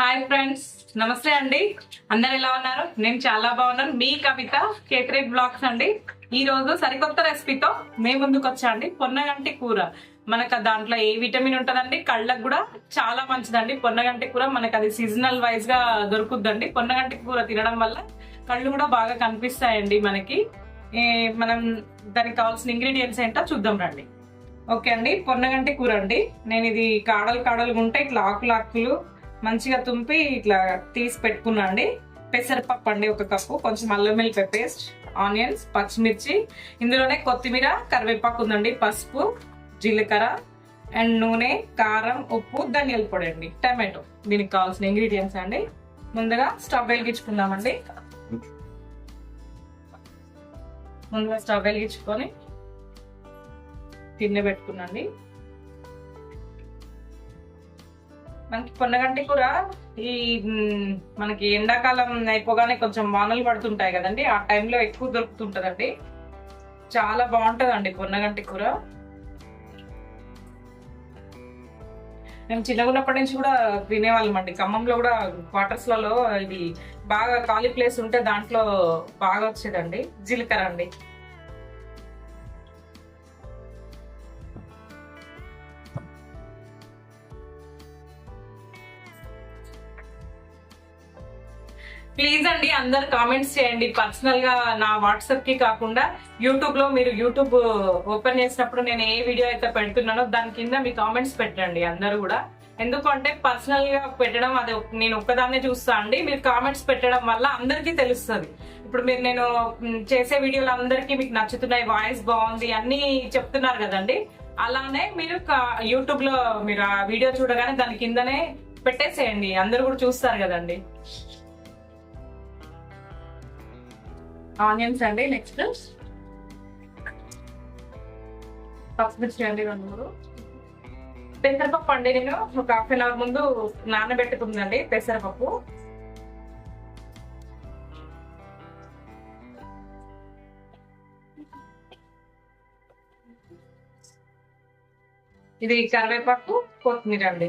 Hi friends నమస్తే అండి. అందరు ఎలా ఉన్నారు? నేను చాలా బాగున్నాను. మీ కవిత కేటరేట్ బ్లాగ్స్ అండి. ఈ రోజు సరికొత్త రెసిపీతో మేము ముందుకు వచ్చాండి పొన్నగంటి కూర. మనకు దాంట్లో ఏ విటమిన్ ఉంటుందండి? కళ్ళకు కూడా చాలా మంచిదండి. పొన్నగంటి కూర మనకు అది సీజనల్ వైజ్గా దొరుకుద్దండి. పొన్నగంటి కూర తినడం వల్ల కళ్ళు కూడా బాగా కనిపిస్తాయండి మనకి. మనం దానికి కావాల్సిన ఇంగ్రీడియంట్స్ ఏంటో చూద్దాం రండి. ఓకే అండి పొన్నగంటి కూర అండి. నేను ఇది కాడలు కాడలుగా ఉంటే ఇట్లా ఆకులు ఆకులు మంచిగా తుంపి ఇట్లా తీసి పెట్టుకున్నా అండి. పెసరపప్పు అండి ఒక కప్పు కొంచెం అల్లం వెల్లిపాయ పేస్ట్ ఆనియన్స్ పచ్చిమిర్చి ఇందులోనే కొత్తిమీర కరివేపాకు ఉందండి పసుపు జీలకర్ర అండ్ నూనె కారం ఉప్పు ధనియాల పొడి అండి టమాటో. దీనికి కావాల్సిన ఇంగ్రీడియంట్స్ అండి. ముందుగా స్టవ్ వెలిగించుకుందామండి. ముందుగా స్టవ్ వెలిగించుకొని తిన్న పెట్టుకున్నాండి మనకి పొన్నగంటి కూర ఈ మనకి ఎండాకాలం అయిపోగానే కొంచెం వానలు పడుతుంటాయి కదండి ఆ టైంలో ఎక్కువ దొరుకుతుంటదండి. చాలా బాగుంటుందండి పొన్నగంటి కూర. మేము చిన్నగా ఉన్నప్పటి నుంచి కూడా తినేవాళ్ళం అండి. ఖమ్మంలో కూడా క్వార్టర్స్లలో ఇది బాగా ఖాళీ ప్లేస్ ఉంటే దాంట్లో బాగా వచ్చేదండి. జీలకర్ర అండి. ప్లీజ్ అండి అందరు కామెంట్స్ చేయండి. పర్సనల్గా నా వాట్సాప్కి కాకుండా యూట్యూబ్లో మీరు యూట్యూబ్ ఓపెన్ చేసినప్పుడు నేను ఏ వీడియో అయితే పెడుతున్నానో దాని కింద మీ కామెంట్స్ పెట్టండి అందరూ కూడా. ఎందుకంటే పర్సనల్గా పెట్టడం అది నేను ఒక్కదాన్నే చూస్తా అండి. మీరు కామెంట్స్ పెట్టడం వల్ల అందరికీ తెలుస్తుంది. ఇప్పుడు మీరు నేను చేసే వీడియోలు అందరికీ మీకు నచ్చుతున్నాయి వాయిస్ బాగుంది అన్ని చెప్తున్నారు కదండి. అలానే మీరు యూట్యూబ్లో మీరు ఆ వీడియో చూడగానే దాని కిందనే పెట్టేసేయండి. అందరూ కూడా చూస్తారు కదండి. ఆనియన్స్ అండి నెక్స్ట్ పచ్చిమిర్చి అండి రెండు మూడు. పెసరపప్పు అండి నేను ఒక హాఫ్ అన్ అవర్ ముందు నానబెట్టుకుందండి పెసరపప్పు. ఇది కరివేపాకు కొత్తిమీర అండి.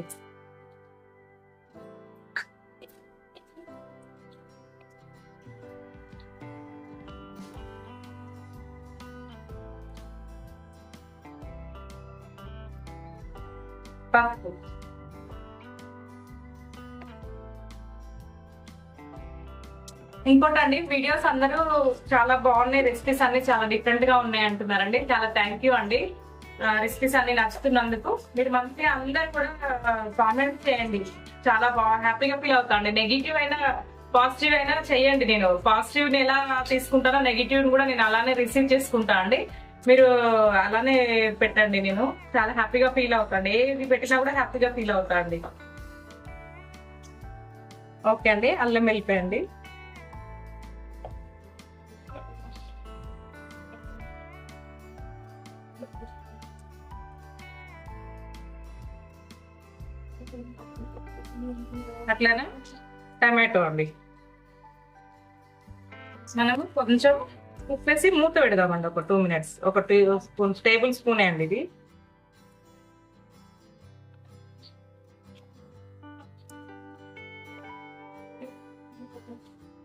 పసుపు ఇంకోటి అండి వీడియోస్ అందరూ చాలా బాగున్నాయి రెసిపీస్ అన్ని చాలా డిఫరెంట్గా ఉన్నాయి అంటున్నారండి. చాలా థ్యాంక్ యూ అండి. రెసిపీస్ అన్ని నచ్చుతున్నందుకు. మీరు మంచి అందరు కూడా కామెంట్స్ చేయండి. చాలా బాగా హ్యాపీగా ఫీల్ అవుతాండి. నెగిటివ్ అయినా పాజిటివ్ అయినా చేయండి. నేను పాజిటివ్ని ఎలా తీసుకుంటానో నెగిటివ్ కూడా నేను అలానే రిసీవ్ చేసుకుంటా అండి. మీరు అలానే పెట్టండి నేను. చాలా హ్యాపీగా ఫీల్ అవుతాండి. ఏది పెట్టినా కూడా హ్యాపీగా ఫీల్ అవుతా అండి ఓకే అండి అల్లం వెళ్ళిపోయండి. అట్లానే టమాటో అండి. మనము కొంచెం ఉప్పేసి మూత పెడదామండి ఒక టూ మినిట్స్ ఒక టూ స్పూన్ టేబుల్ స్పూనే అండి ఇది.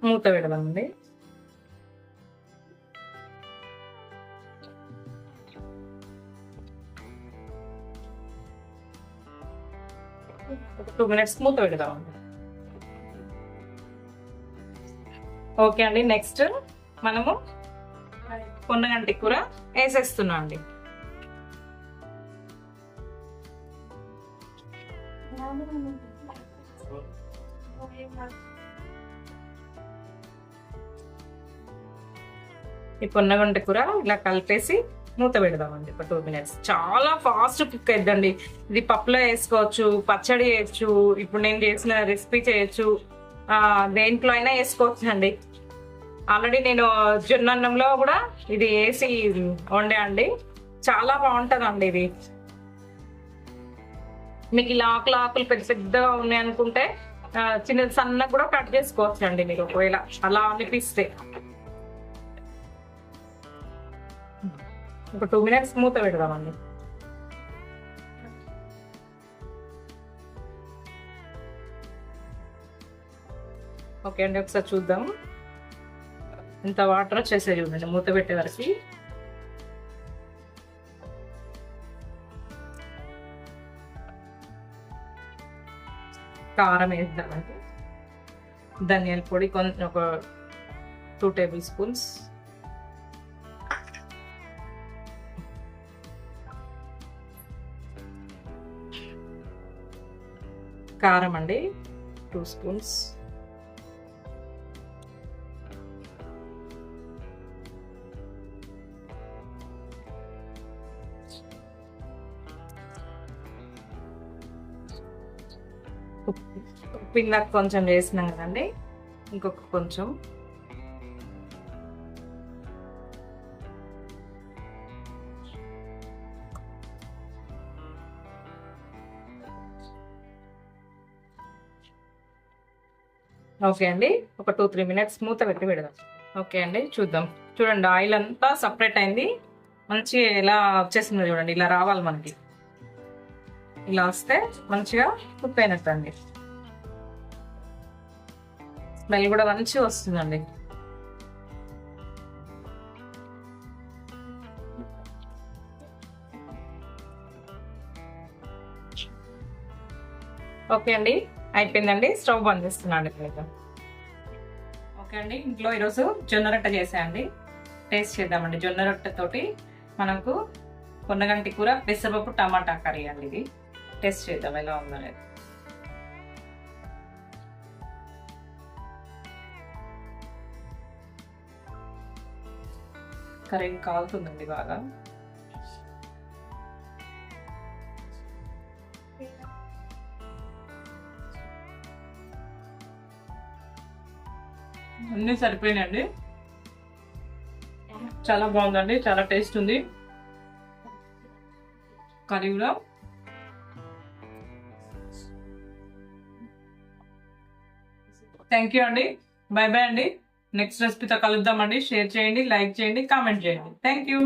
మూత పెడదామండి. ఒక టూ మినిట్స్ మూత పెడదామండి. ఓకే అండి నెక్స్ట్ మనము పొన్నగంటి కూర వేసేస్తున్నాం అండి. ఈ పొన్నగంటి కూర ఇలా కలిపేసి మూత పెడదామండి ఒక టూ మినిట్స్. చాలా ఫాస్ట్ కుక్ అయిద్దండి. ఇది పప్పులో వేసుకోవచ్చు పచ్చడి చేయొచ్చు ఇప్పుడు నేను చేసిన రెసిపీ చేయొచ్చు. ఆ, దేంట్లో అయినా వేసుకోవచ్చు అండి ఆల్రెడీ నేను జొన్నన్నంలో కూడా ఇది వేసి వండే అండి. చాలా బాగుంటుందండి ఇది. మీకు ఇలా ఆకులు ఆకులు పెద్ద పెద్దగా ఉన్నాయి అనుకుంటే చిన్న సన్నగా కూడా కట్ చేసుకోవచ్చు అండి మీరు ఒకవేళ అలా అనిపిస్తే. ఒక టూ మినిట్స్ మూత పెడదామండి. ఓకే అండి ఒకసారి చూద్దాం. ఇంత వాటర్ వచ్చేసే చూడండి మూత పెట్టే వరకు. కారం వేద్దామండి. ధనియాల పొడి కొంచెం ఒక టూ టేబుల్ స్పూన్స్. కారం అండి టూ స్పూన్స్. ఉప్పు కొంచెం చేసినాం కదండి. ఇంకొక కొంచెం. ఓకే అండి. ఒక టూ త్రీ మినిట్స్ మూత పెట్టి పెడదాం. ఓకే అండి చూద్దాం. చూడండి ఆయిల్ అంతా సపరేట్ అయింది. మంచి ఎలా వచ్చేసిందో చూడండి ఇలా రావాలి మనకి. ఇలా వస్తే మంచిగా కుక్ అండి స్మెల్ కూడా మంచిగా వస్తుందండి. ఓకే అండి అయిపోయిందండి. స్టవ్ బంద్ చేస్తున్నాను ఇప్పుడు ఓకే అండి ఇంట్లో ఈరోజు జొన్న రొట్టె చేసాయండి. టేస్ట్ చేద్దామండి. జొన్న రొట్టెతోటి మనకు కొన్నగంటి కూర పెసరపప్పు టమాటా కర్రీ అండి ఇది. టేస్ట్ చేద్దాం ఎలా ఉందో అనేది కర్రీ కాలుతుందండి బాగా. అన్నీ సరిపోయినాయండి. చాలా బాగుందండి చాలా టేస్ట్ ఉంది. కర్రీ కూడా థ్యాంక్ యూ అండి. బై బై అండి. నెక్స్ట్ రెసిపీతో కలుద్దామండి. షేర్ చేయండి లైక్ చేయండి కామెంట్ చేయండి. Thank you